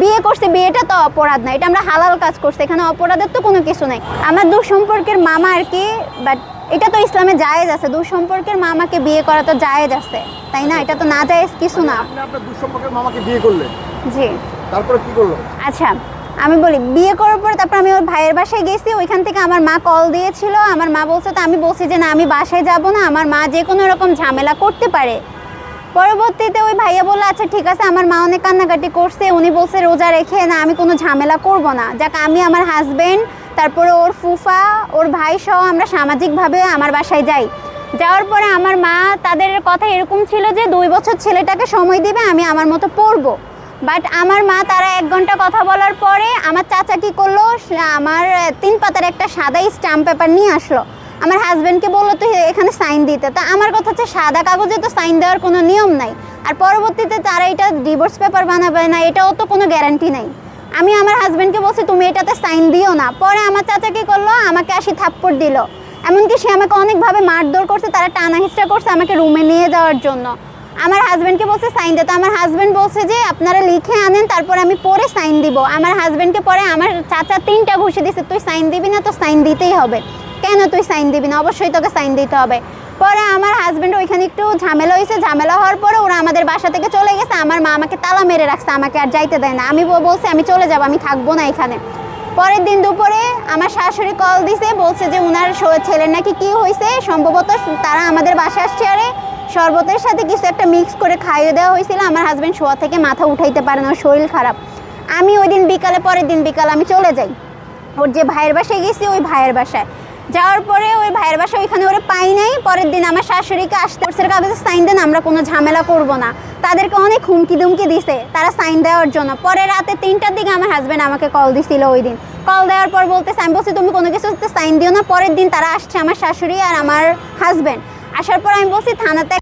বিয়ে করছে বিয়েটা তো অপরাধ না এটা আমরা হালাল কাজ করছি এখানে অপরাধের তো কোনো কিছু নাই। আমার দু সম্পর্কের মামা আর কি বাট এটা তো ইসলামে জায়েজ আছে দু সম্পর্কের মামাকে বিয়ে করা তো জায়েজ আছে তাই না? এটা তো না জায়েজ কিছু না। আপনি আপনার দুঃসম্পর্কের মামাকে বিয়ে করলেন? জি। তারপরে কি করল? আচ্ছা আমি বলি বিয়ে করার পরে তারপর আমি ওর ভাইয়ের বাসায় গেছি ওইখান থেকে আমার মা কল দিয়েছিল আমার মা বলছে তো আমি বলছি যে না আমি বাসায় যাব না আমার মা যে কোনো রকম ঝামেলা করতে পারে পরবর্তীতে ওই ভাইয়া বলল আচ্ছা ঠিক আছে, আমার মা অনেক কান্নাকাটি করছে, উনি বলছে রোজা রেখে, না, আমি কোনো ঝামেলা করব না। যাক, আমি আমার হাজবেন্ড তারপরে ওর ফুফা, ওর ভাই সহ আমরা সামাজিকভাবে আমার বাসায় যাই। যাওয়ার পরে আমার মা তাদের কথা এরকম ছিল যে, দুই বছর ছেলেটাকে সময় দিবে, আমি আমার মতো পড়ব। বাট আমার মা, তারা এক ঘণ্টা কথা বলার পরে আমার চাচা কি করল আমার তিন পাতার একটা সাদা স্ট্যাম্প পেপার নিয়ে আসলো। আমার হাজব্যান্ডকে বলল, তুই এখানে সাইন দিতে। তা আমার কথা হচ্ছে, সাদা কাগজে তো সাইন দেওয়ার কোনো নিয়ম নাই। আর পরবর্তীতে তারা এটা ডিভোর্স পেপার বানাবে না, এটাও তো কোনো গ্যারান্টি নাই। আমি আমার হাজব্যান্ডকে বলছি, তুমি এটাতে সাইন দিও না। পরে আমার চাচা কি করল, আমাকে আসি থাপ্পড় দিল। এমনকি সে আমাকে অনেকভাবে মারধর করছে, তারা টানা হিস্ট্রা করছে আমাকে রুমে নিয়ে যাওয়ার জন্য। আমার হাজব্যান্ডকে বলছে সাইন দিতে আমার হাজব্যান্ড বলছে যে, আপনারা লিখে আনেন, তারপর আমি পরে সাইন দিব। আমার হাজব্যান্ডকে পরে আমার চাচা তিনটা ঘুষে দিছে, তুই সাইন দিবি না তো সাইন দিতেই হবে। কেন তুই সাইন দিবি না? অবশ্যই তোকে সাইন দিতে হবে। পরে আমার হাজব্যান্ড ওইখানে একটু ঝামেলা হয়েছে। ঝামেলা হওয়ার পরে ওরা আমাদের বাসা থেকে চলে গেছে। আমার মা আমাকে তালা মেরে রাখছে, আমাকে আর যাইতে দেয় না। আমি বলছি, আমি চলে যাব, আমি থাকব না এখানে। পরের দিন দুপুরে আমার শাশুড়ি কল দিছে, বলছে যে উনার শ- ছেলের নাকি কি হয়েছে? সম্ভবত তারা আমাদের বাসা আসছে আরে শরবতের সাথে কিছু একটা মিক্স করে খাইয়ে দেওয়া হয়েছিল। আমার হাজব্যান্ড শোয়া থেকে মাথা উঠাইতে পারে না শরীর খারাপ। আমি ওই দিন বিকালে, পরের দিন বিকালে আমি চলে যাই। ওর যে ভাইয়ের বাসায় গেছি, ওই ভাইয়ের বাসায়। যাওয়ার পরে ওই ভাইয়ের বাসা ওইখানে ওরা পাই নাই। পরের দিন আমার শাশুড়িকে আসতে ওর কাগজে সাইন দেন, আমরা কোনো ঝামেলা করব না। তাদেরকে অনেক হুমকি দুমকি দিছে, তারা সাইন দেওয়ার জন্য। পরে রাতে তিনটার দিকে আমার হাজব্যান্ড আমাকে কল দিছিল ওই দিন। কল দেওয়ার পর বলতেছে, আমি বলছি তুমি কোনো কিছুতে সাইন দিও না। পরের দিন তারা আসছে আমার শাশুড়ি আর আমার হাজব্যান্ড আসার পর আমি বলছি, থানাতে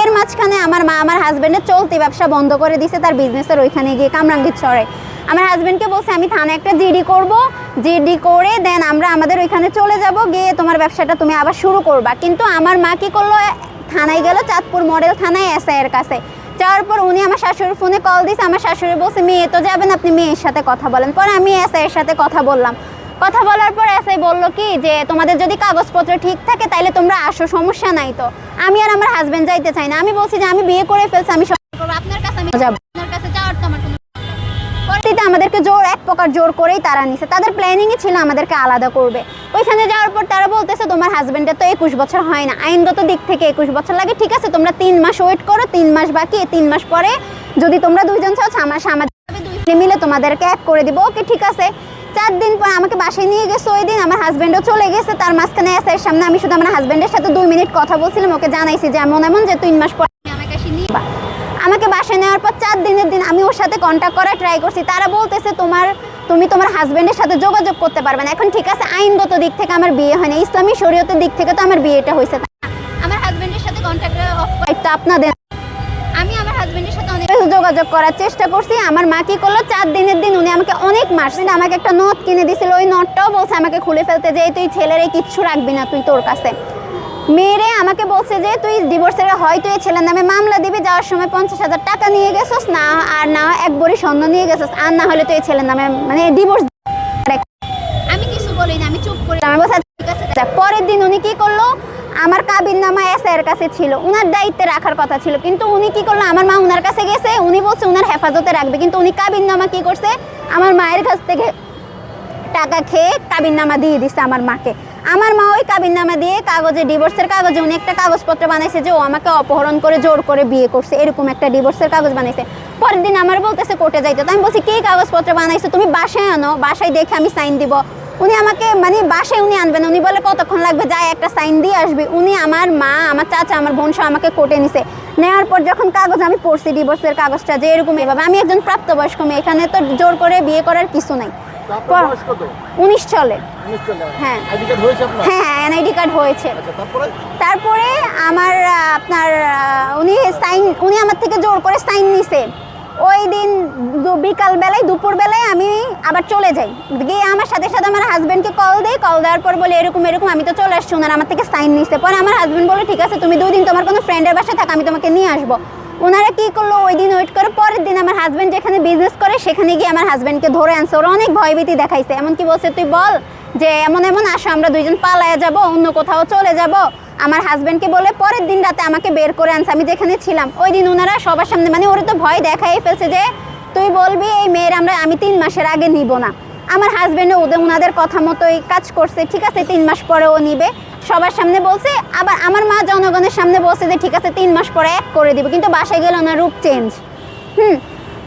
এর মাঝখানে আমার মা আমার হাজব্যান্ডের চলতি ব্যবসা বন্ধ করে দিছে, তার বিজনেসের ওইখানে গিয়ে কামরাঙ্গীর চড়ে। আমার হাজব্যান্ডকে বলছে, আমি থানায় একটা জিডি করব। জিডি করে দেন আমরা, আমাদের ওইখানে চলে যাব, গিয়ে তোমার ব্যবসাটা তুমি আবার শুরু করবা। কিন্তু আমার মা কি করল? থানায় গেল, চাঁদপুর মডেল থানায় এর কাছে। যাওয়ার পর উনি আমার শাশুড়ির ফোনে কল দিছে, আমার শাশুড়ি বলছে, মেয়ে তো যাবেন, আপনি মেয়ের সাথে কথা বলেন। পরে আমি এসআই এর সাথে কথা বললাম। কথা বলার পর এসআই বলল কি, যে তোমাদের যদি কাগজপত্র ঠিক থাকে তাহলে তোমরা আসো, সমস্যা নাই তো। আমি আর আমার হাজবেন্ড যাইতে চাই না। আমি বলছি যে, আমি বিয়ে করে ফেলছি, আমি আপনার কাছে আমি যাব আপনার কাছে পরবর্তীতে আমাদেরকে জোর, এক প্রকার জোর করেই তারা নিছে। তাদের প্ল্যানিংই ছিল আমাদেরকে আলাদা করবে। ওইখানে যাওয়ার পর তারা বলতেছে, তোমার হাজবেন্ডের তো একুশ বছর হয় না। আইনগত দিক থেকে একুশ বছর লাগে। ঠিক আছে, তোমরা তিন মাস ওয়েট করো। তিন মাস বাকি তিন মাস পরে যদি তোমরা দুইজন চাও আমার সামাজিকভাবে দুই মিলে তোমাদেরকে এক করে দিব। ওকে, ঠিক আছে। চার দিন পর আমাকে বাসায় নিয়ে গেছে ওই দিন আমার হাজবেন্ডও চলে গেছে। তার মাঝখানে এসে সামনে আমি শুধু আমার হাজবেন্ডের সাথে দুই মিনিট কথা বলছিলাম। ওকে জানাইছি যে, এমন এমন যে, তিন মাস পর আমাকে এসে নিয়ে বাসায় নেওয়ার পর চার দিনের দিন আমি ওর সাথে কন্ট্যাক্ট করার ট্রাই করছি। তারা বলতেছে, তোমার, তুমি তোমার হাজবেন্ডের সাথে যোগাযোগ করতে পারবে না। এখন ঠিক আছে, আইনগত দিক থেকে আমার বিয়ে হয় না ইসলামী শরীয়তের দিক থেকে তো আমার বিয়েটা হয়েছে। আমার হাজবেন্ডের সাথে কন্ট্যাক্ট অফ তো আপনাদের। আমি আমার হাজবেন্ডের সাথে অনেক যোগাযোগ করার চেষ্টা করছি। আমার মা কি করল? চার দিনের দিন উনি আমাকে অনেক মারছেন আমাকে একটা নট কিনে দিছিল। ওই নটটাও বলছে আমাকে খুলে ফেলতে যে তুই ছেলের এই কিচ্ছু রাখবি না তুই তোর কাছে। মেয়েরে আমাকে বলছে যে তুই ডিভোর্সের হয়তো এই ছেলের নামে মামলা দিবি যাওয়ার সময় পঞ্চাশ হাজার টাকা নিয়ে গেছস না আর না এক বড়ি স্বর্ণ নিয়ে গেছস আর না হলে তুই এই ছেলের নামে মানে ডিভোর্স আমি কিছু বলি না আমি চুপ করি আমার বলছে ঠিক আছে পরের দিন উনি কি করল? আমার কাবির নামা এস এর কাছে ছিল উনার দায়িত্বে রাখার কথা ছিল কিন্তু উনি কি করল? আমার মা উনার কাছে গেছে উনি বলছে উনার হেফাজতে রাখবে কিন্তু উনি কাবির নামা কি করছে? আমার মায়ের কাছ থেকে টাকা খেয়ে কাবির নামা দিয়ে দিচ্ছে আমার মাকে। আমার মা ওই কাবির নামা দিয়ে কাগজে ডিভোর্সের কাগজে উনি একটা কাগজপত্র বানাইছে যে ও আমাকে অপহরণ করে, জোর করে বিয়ে করছে। এরকম একটা ডিভোর্সের কাগজ বানাইছে। পরের দিন আমার বলতেছে কোর্টে যাইতে। তো আমি বলছি, কি কাগজপত্র বানাইছো? তুমি বাসায় আনো। বাসায় দেখে আমি সাইন দিব। উনি আমাকে মানে বাসায় উনি আনবেন উনি বলে, কতক্ষণ লাগবে? যাই একটা সাইন দিয়ে আসবে। উনি আমার মা, আমার চাচা, আমার বোন সহ আমাকে কোর্টে নিছে। নেওয়ার পর যখন কাগজ আমি পড়ছি ডিভোর্সের কাগজটা যে এরকম এভাবে। আমি একজন প্রাপ্তবয়স্ক মেয়ে, এখানে তো জোর করে বিয়ে করার কিছু নাই। উনিশ চলে। হ্যাঁ। আইডি কার্ড হয়েছে হ্যাঁ হ্যাঁ এনআইডি কার্ড হয়েছে। আচ্ছা তারপরে? আমার আপনার উনি সাইন উনি আমার থেকে জোর করে সাইন নিছে। ওই দিন দু- বিকাল বেলায় দুপুর বেলায় আমি আবার চলে যাই। গিয়ে আমার সাথে সাথে আমার হাজব্যান্ডকে কল দেই। কল দেওয়ার পর বলে এরকম এরকম আমি তো চলে আসছি। ওনার আমার থেকে সাইন নিছে। পরে আমার হাজব্যান্ড বলে ঠিক আছে তুমি দুই দিন তোমার কোনো ফ্রেন্ডের বাসায় থাক আমি তোমাকে নিয়ে আসব। ওনারা কি করল? ওই দিন ওয়েট করে পরের দিন আমার হাজব্যান্ড যেখানে বিজনেস করে, সেখানে গিয়ে আমার হাজব্যান্ডকে ধরে আনছে। ওরা অনেক ভয়ভীতি দেখাইছে। এমনকি বলছে, তুই বল যে এমন এমন আসো, আমরা দুইজন পালায়া যাব, অন্য কোথাও চলে যাব। আমার হাজব্যান্ডকে বলে, পরের দিন রাতে আমাকে বের করে আনছে, আমি যেখানে ছিলাম। ওই দিন ওনারা সবার সামনে মানে ওরা তো ভয় দেখাই ফেলছে যে, তুই বলবি এই মেয়ের আমরা, আমি তিন মাসের আগে নিব না। আমার হাজবেন্ডও ওদের, ওনাদের কথা মতোই কাজ করছে। ঠিক আছে, তিন মাস পরে ও নিবে। সবার সামনে বলছে, আবার আমার মা জনগণের সামনে বলছে যে, ঠিক আছে, তিন মাস পরে এক করে দিব। কিন্তু বাসায় গেলে ওনার রূপ চেঞ্জ হুম,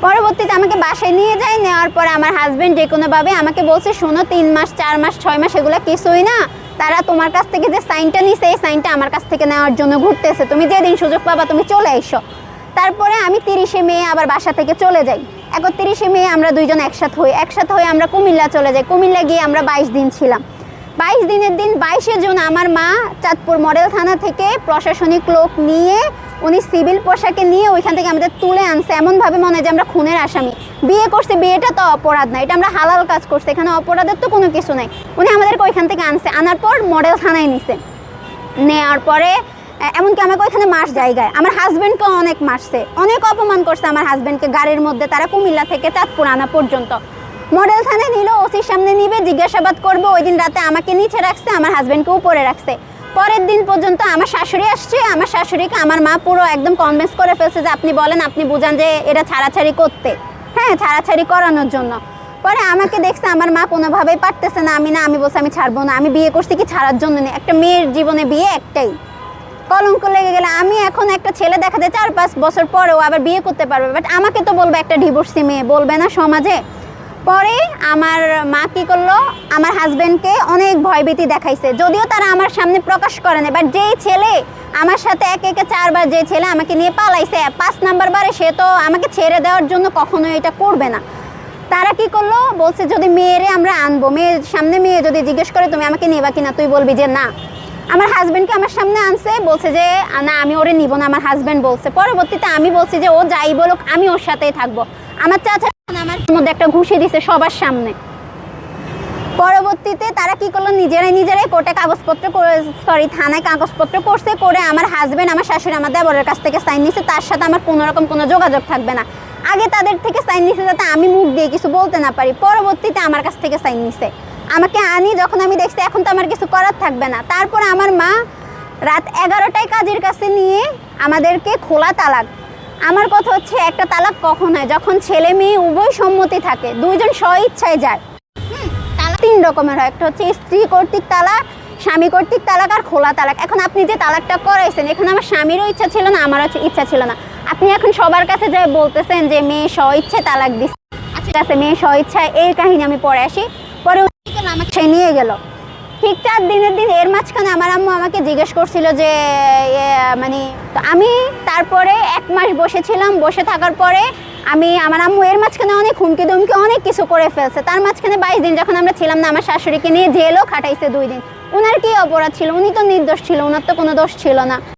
পরবর্তীতে আমাকে বাসায় নিয়ে যায়, নেওয়ার পরে আমার হাজব্যান্ড যে কোনোভাবে আমাকে বলছে, শোনো, তিন মাস, চার মাস, ছয় মাস এগুলো কিছুই না। তারা তোমার কাছ থেকে যে সাইনটা নিছে, এই সাইনটা আমার কাছ থেকে নেওয়ার জন্য ঘুরতেছে। তুমি যেদিন সুযোগ পাবা, তুমি চলে এসো। তারপরে আমি তিরিশে মে আবার বাসা থেকে চলে যাই। একত্রিশে মে আমরা দুইজন একসাথে হই। একসাথে হয়ে আমরা কুমিল্লা চলে যাই। কুমিল্লা গিয়ে আমরা বাইশ দিন ছিলাম। বাইশ দিনের দিন বাইশে জুন আমার মা চাঁদপুর মডেল থানা থেকে প্রশাসনিক লোক নিয়ে উনি সিভিল পোশাকে নিয়ে ওইখান থেকে আমাদের তুলে আনছে। এমনভাবে মনে হয় যে আমরা খুনের আসামি। বিয়ে করছে, বিয়েটা তো অপরাধ না, এটা আমরা হালাল কাজ করছি, এখানে অপরাধের তো কোনো কিছু নাই। উনি আমাদেরকে ওইখান থেকে আনছে, আনার পর মডেল থানায় নিছে। নেওয়ার পরে এমনকি আমাকে ওইখানে মাস জায়গায়, আমার হাজবেন্ডকে অনেক মারছে, অনেক অপমান করছে আমার হাজব্যান্ডকে গাড়ির মধ্যে, তারা কুমিল্লা থেকে চাঁদপুর আনা পর্যন্ত। মডেল থানায় নিল, ওসির সামনে নিবে, জিজ্ঞাসাবাদ করবে, ওই দিন রাতে আমাকে নিচে রাখছে, আমার হাজবেন্ডকে উপরে রাখছে। পরের দিন পর্যন্ত আমার শাশুড়ি আসছে, আমার শাশুড়িকে আমার মা পুরো একদম কনভিন্স করে ফেলছে যে আপনি বলেন, আপনি বুঝান যে এটা ছাড়াছাড়ি করতে। হ্যাঁ ছাড়াছাড়ি করানোর জন্য। পরে আমাকে দেখছে আমার মা কোনোভাবেই পারতেছে না, আমি না, আমি বলছি, আমি ছাড়বো না, আমি বিয়ে করছি কি ছাড়ার জন্য নেই, একটা মেয়ের জীবনে বিয়ে একটাই। কলঙ্ক লেগে গেলে, আমি এখন একটা ছেলে দেখা যায় চার পাঁচ বছর পরেও আবার বিয়ে করতে পারবে বাট আমাকে তো বলবে একটা ডিভোর্সি মেয়ে, বলবে না সমাজে পরে আমার মা কি করল? আমার হাজবেন্ডকে অনেক ভয়ভীতি দেখাইছে। যদিও তারা আমার সামনে প্রকাশ করে না বাট যেই ছেলে আমার সাথে এক একে চারবার যে ছেলে আমাকে নিয়ে পালাইছে, পাঁচ নাম্বার বারে সে তো আমাকে ছেড়ে দেওয়ার জন্য কখনোই এটা করবে না। তারা কি করল? বলছে, যদি মেয়েরে আমরা আনব মেয়ের সামনে মেয়ে যদি জিজ্ঞেস করে, তুমি আমাকে নেবা কিনা? তুই বলবি যে, না। আমার হাজবেন্ডকে আমার সামনে আনছে, বলছে যে, না, আমি ওরে নিব না, আমার হাজবেন্ড বলছে। পরবর্তীতে আমি বলছি যে, ও যাই বলুক, আমি ওর সাথেই থাকব। আমার চাচা মধ্যে একটা ঘুষি দিছে সবার সামনে। পরবর্তীতে তারা কি করল? নিজেরাই নিজেরাই কোর্টে কাগজপত্র করে সরি থানায় কাগজপত্র করছে, করে আমার হাজবেন্ড আমার শাশুড়ি, আমার দেবরের কাছ থেকে সাইন নিছে, তার সাথে আমার কোনো রকম কোনো যোগাযোগ থাকবে না। আগে তাদের থেকে সাইন নিছে যাতে আমি মুখ দিয়ে কিছু বলতে না পারি। পরবর্তীতে আমার কাছ থেকে সাইন নিছে। আমাকে আনি, যখন আমি দেখছি এখন তো আমার কিছু করার থাকবে না। তারপরে আমার মা রাত এগারোটায় কাজের কাছে নিয়ে আমাদেরকে খোলা তালাক আমার কথা হচ্ছে, একটা তালাক কখন হয়? যখন ছেলে মেয়ে উভয় সম্মতি থাকে, দুইজন স্ব ইচ্ছায় যায় তালাক তিন রকমের হয়। একটা হচ্ছে স্ত্রী কর্তৃক তালাক, স্বামী কর্তৃক তালাক আর খোলা তালাক। এখন আপনি যে তালাকটা করাইছেন, এখানে আমার স্বামীরও ইচ্ছা ছিল না, আমারও ইচ্ছা ছিল না। আপনি এখন সবার কাছে যে বলতেছেন যে মেয়ে স্ব ইচ্ছে তালাক ঠিক আছে, মেয়ে স্ব ইচ্ছায় এই কাহিনী আমি পড়ে আসি। পরে আমাকে নিয়ে গেল। ঠিক চার দিনের দিন, এর মাঝখানে আমার আম্মু আমাকে জিজ্ঞেস করছিল যে মানে আমি তারপরে এক মাস বসেছিলাম, বসে থাকার পরে আমি, আমার আম্মু এর মাঝখানে অনেক হুমকি দুমকি, অনেক কিছু করে ফেলছে। তার মাঝখানে বাইশ দিন যখন আমরা ছিলাম না, আমার শাশুড়িকে নিয়ে জেলও খাটাইছে দুই দিন। ওনার কি অপরাধ ছিল? উনি তো নির্দোষ ছিল ওনার তো কোনো দোষ ছিল না।